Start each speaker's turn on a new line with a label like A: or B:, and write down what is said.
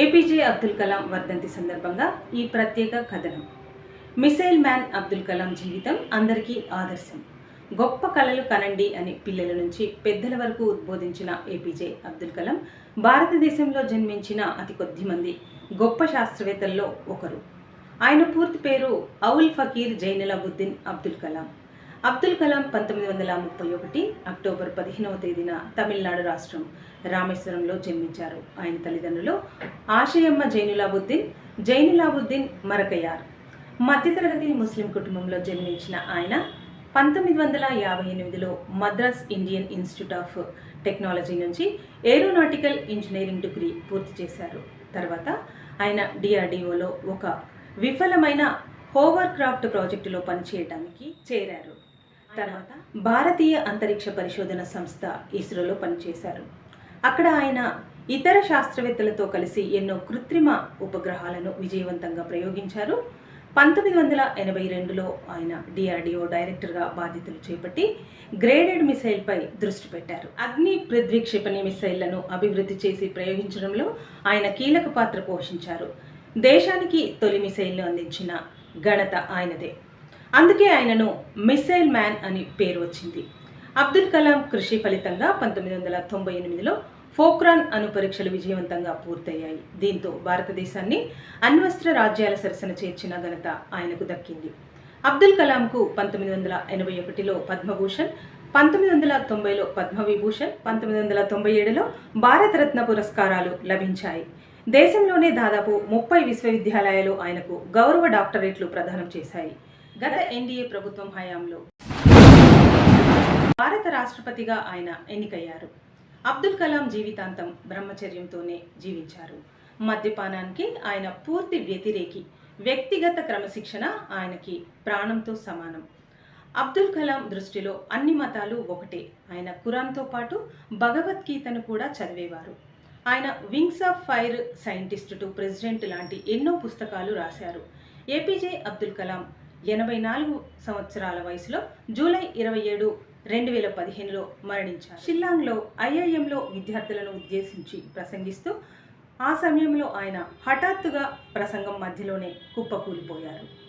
A: APJ Abdul Kalam వర్ధంతి సందర్భంగా ఈ ప్రత్యేక కథనం. మిసైల్ మ్యాన్ అబ్దుల్ కలాం జీవితం అందరికీ ఆదర్శం. గొప్ప కళలు కనండి అని పిల్లల నుంచి పెద్దల వరకు ఉద్బోధించిన ఏపీజే అబ్దుల్ కలాం భారతదేశంలో జన్మించిన అతి కొద్ది మంది గొప్ప శాస్త్రవేత్తల్లో ఒకరు. ఆయన పూర్తి పేరు అవుల్ ఫకీర్ జైనులాబుద్దీన్ అబ్దుల్ కలాం. అబ్దుల్ కలాం పంతొమ్మిది వందల ముప్పై ఒకటి అక్టోబర్ పదిహేనవ తేదీన తమిళనాడు రాష్ట్రం రామేశ్వరంలో జన్మించారు. ఆయన తల్లిదండ్రులు ఆశయమ్మ జైనులాబుద్దీన్ జైనులాబుద్దీన్ మరకయార్ మధ్యతరగతి ముస్లిం కుటుంబంలో జన్మించిన ఆయన పంతొమ్మిది వందల యాభై ఎనిమిదిలో Madras Indian Institute of Technology నుంచి ఏరోనాటికల్ ఇంజనీరింగ్ డిగ్రీ పూర్తి చేశారు. తర్వాత ఆయన డిఆర్డిఓలో ఒక విఫలమైన హోవర్ క్రాఫ్ట్ ప్రాజెక్టులో పనిచేయడానికి చేరారు. తర్వాత భారతీయ అంతరిక్ష పరిశోధన సంస్థ ఇస్రోలో పనిచేశారు. అక్కడ ఆయన ఇతర శాస్త్రవేత్తలతో కలిసి ఎన్నో కృత్రిమ ఉపగ్రహాలను విజయవంతంగా ప్రయోగించారు. పంతొమ్మిది వందల ఎనభై రెండులో ఆయన డిఆర్డిఓ డైరెక్టర్గా బాధ్యతలు చేపట్టి గ్రేడెడ్ మిసైల్పై దృష్టి పెట్టారు. అగ్ని పృథ్వీ క్షిపణి మిసైళ్ళను అభివృద్ధి చేసి ప్రయోగించడంలో ఆయన కీలక పాత్ర పోషించారు. దేశానికి తొలి మిసైల్ను అందించిన ఘనత ఆయనదే. అందుకే ఆయనను మిసైల్ మ్యాన్ అని పేరు వచ్చింది. అబ్దుల్ కలాం కృషి ఫలితంగా పంతొమ్మిది వందల తొంభై ఎనిమిదిలో ఫోక్రాన్ అణు పరీక్షలు విజయవంతంగా పూర్తయ్యాయి. దీంతో భారతదేశాన్ని అణ్వస్త్ర రాజ్యాల సరసన చేర్చిన ఘనత ఆయనకు దక్కింది. అబ్దుల్ కలాంకు పంతొమ్మిది వందల ఎనభై ఒకటిలో పద్మభూషణ్ పంతొమ్మిది వందల తొంభైలో పద్మవిభూషణ్ పంతొమ్మిది వందల తొంభై ఏడులో భారతరత్న పురస్కారాలు లభించాయి. దేశంలోనే దాదాపు ముప్పై విశ్వవిద్యాలయాలు ఆయనకు గౌరవ డాక్టరేట్లు ప్రదానం చేశాయి. గత ఎన్డీఏ ప్రభుత్వం హయాంలో భారత రాష్ట్రపతిగా ఆయన ఎన్నికయ్యారు. అబ్దుల్ కలాం జీవితాంతం బ్రహ్మచర్యంతోనే జీవించారు. మద్యపానానికి ఆయన పూర్తి వ్యతిరేకి వ్యక్తిగత క్రమశిక్షణ ఆయనకి ప్రాణంతో సమానం. అబ్దుల్ కలాం దృష్టిలో అన్ని మతాలు ఒకటే. ఆయన ఖురాన్తో పాటు భగవద్గీతను కూడా చదివేవారు. ఆయన Wings of Fire Scientist to President లాంటి ఎన్నో పుస్తకాలు రాశారు. ఏపీజే అబ్దుల్ కలాం ఎనభై నాలుగు సంవత్సరాల వయసులో జూలై ఇరవై ఏడు రెండు వేల పదిహేనులో మరణించారు. షిల్లాంగ్లో ఐఐఎంలో విద్యార్థులను ఉద్దేశించి ప్రసంగిస్తూ ఆ సమయంలో ఆయన హఠాత్తుగా ప్రసంగం మధ్యలోనే కుప్పకూలిపోయారు.